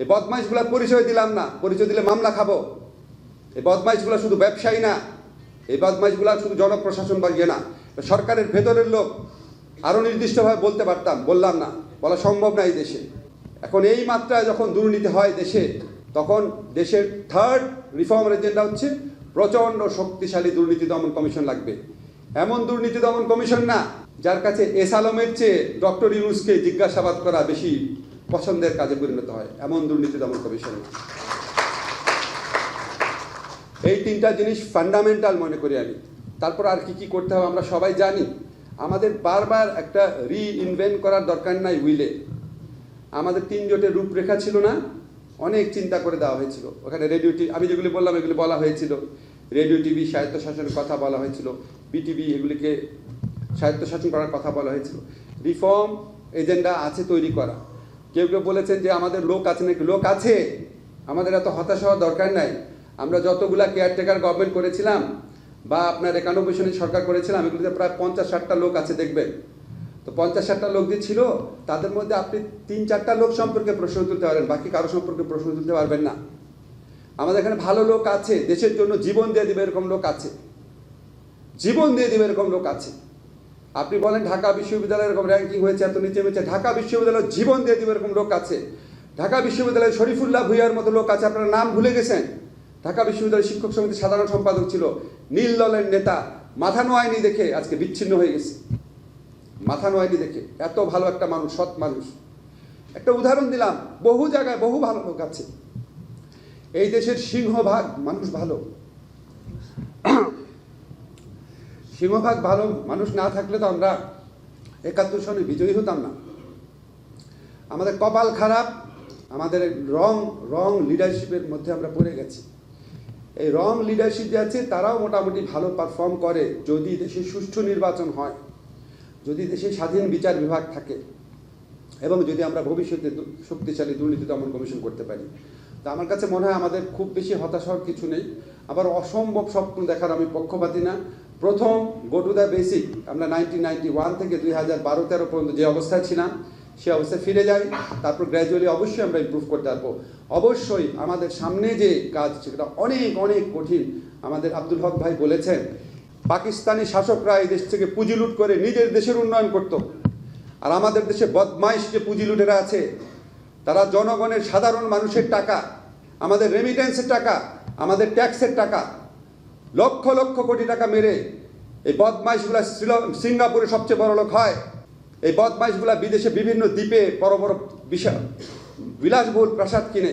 এই বদমাইশগুলার পরিচয় দিলাম না, পরিচয় দিলে মামলা খাব। এই বদমাইশগুলা শুধু ব্যবসায়ী না, এই বদমাইশগুলা শুধু জনপ্রশাসন বা ইয়ে না সরকারের ভেতরের লোক। আরও নির্দিষ্টভাবে বলতে পারতাম, বললাম না, বলা সম্ভব না এই দেশে। এখন এই মাত্রায় যখন দুর্নীতি হয় দেশে, তখন দেশের থার্ড রিফর্ম এজেন্ডা হচ্ছে প্রচণ্ড শক্তিশালী দুর্নীতি দমন কমিশন লাগবে। এমন দুর্নীতি দমন কমিশন না, যার কাছে এস আলমের চেয়ে ডক্টর ইউনুসকে জিজ্ঞাসাবাদ করা বেশি পছন্দের কাজে পরিণত হয়, এমন দুর্নীতি দমন কমিশন। এই তিনটা জিনিস ফান্ডামেন্টাল মনে করি আমি। তারপর আর কি কি করতে হবে আমরা সবাই জানি। আমাদের বারবার একটা রিইনভেন্ট করার দরকার নাই উইলে। আমাদের তিন জোটের রূপরেখা ছিল না, অনেক চিন্তা করে দেওয়া হয়েছিল। ওখানে রেডিও টি আমি যেগুলি বললাম, এগুলি বলা হয়েছিল। রেডিও টিভি স্বায়ত্তশাসনের কথা বলা হয়েছিল। বিটিভি এগুলিকে স্বায়ত্তশাসন করার কথা বলা হয়েছিল। রিফর্ম এজেন্ডা আছে তৈরি করা। কেউ কেউ বলেছেন যে আমাদের লোক আছে নাকি? লোক আছে। আমাদের এত হতাশ হওয়ার দরকার নাই। আমরা যতগুলা কেয়ারটেকার গভর্নমেন্ট করেছিলাম বা আপনার একানব্বই সনের সরকার করেছিলাম, এগুলিতে প্রায় পঞ্চাশ ষাটটা লোক আছে, দেখবেন। তো পঞ্চাশ ষাটটা লোক যে ছিল, তাদের মধ্যে আপনি তিন চারটা লোক সম্পর্কে প্রশ্ন তুলতে পারেন বাকি কারও সম্পর্কে প্রশ্ন তুলতে পারবেন না। আমাদের এখানে ভালো লোক আছে, দেশের জন্য জীবন দিয়ে দেবে এরকম লোক আছে। জীবন দিয়ে দেবে এরকম লোক আছে। আপনি বলেন ঢাকা বিশ্ববিদ্যালয়ের এরকম র্যাঙ্কিং হয়েছে, এত নিচে নিচে। ঢাকা বিশ্ববিদ্যালয় জীবন দিয়ে দেবে এরকম লোক আছে। ঢাকা বিশ্ববিদ্যালয়ে শরীফুল্লাহ ভুইয়ার মতো লোক আছে, আপনারা নাম ভুলে গেছেন। ঢাকা বিশ্ববিদ্যালয় শিক্ষক সমিতির সাধারণ সম্পাদক ছিল। নীল দলের নেতা, মাথা নোয়াইনি দেখে আজকে বিচ্ছিন্ন হয়ে গেছে। মাথা নোয়াইনি দেখে, এত ভালো একটা মানুষ, সৎ মানুষ। একটা উদাহরণ দিলাম, বহু জায়গায় বহু ভালো লোক আছে। এই দেশের সিংহভাগ মানুষ ভালো। সিংহভাগ ভালো মানুষ না থাকলে তো আমরা একাত্তর সনে বিজয়ী হতাম না। আমাদের কপাল খারাপ, আমাদের রং রং লিডারশিপের মধ্যে আমরা পড়ে গেছি। এই রং লিডারশিপ যে আছে, তারাও মোটামুটি ভালো পারফর্ম করে যদি দেশে সুষ্ঠু নির্বাচন হয়, যদি দেশে স্বাধীন বিচার বিভাগ থাকে, এবং যদি আমরা ভবিষ্যতে শক্তিশালী দুর্নীতি দমন কমিশন করতে পারি। তা আমার কাছে মনে হয় আমাদের খুব বেশি হতাশ হওয়ার কিছু নেই। আবার অসম্ভব স্বপ্ন দেখার আমি পক্ষপাতি না। প্রথম গো টু দ্য বেসিক আমরা নাইনটিন নাইনটি ওয়ান থেকে দুই হাজার বারো, তেরো পর্যন্ত যে অবস্থায় ছিলাম, সে অবস্থায় ফিরে যাই। তারপর গ্র্যাজুয়ালি অবশ্যই আমরা ইমপ্রুভ করতে পারব। অবশ্যই আমাদের সামনে যে কাজ সেটা অনেক অনেক কঠিন। আমাদের আব্দুল হক ভাই বলেছেন, পাকিস্তানি শাসকরা এই দেশ থেকে পুঁজি লুট করে নিজের দেশের উন্নয়ন করতো। আর আমাদের দেশে বদমাইশ যে পুঁজি লুটেরা আছে, তারা জনগণের সাধারণ মানুষের টাকা, আমাদের রেমিটেন্সের টাকা, আমাদের ট্যাক্সের টাকা লক্ষ লক্ষ কোটি টাকা মেরে এই বদমাইশগুলা সিঙ্গাপুরে সবচেয়ে বড় লোক হয়। এই বদমাইশগুলা বিদেশে বিভিন্ন দ্বীপে বড় বড় বিশাল বিলাসবহুল প্রাসাদ কিনে।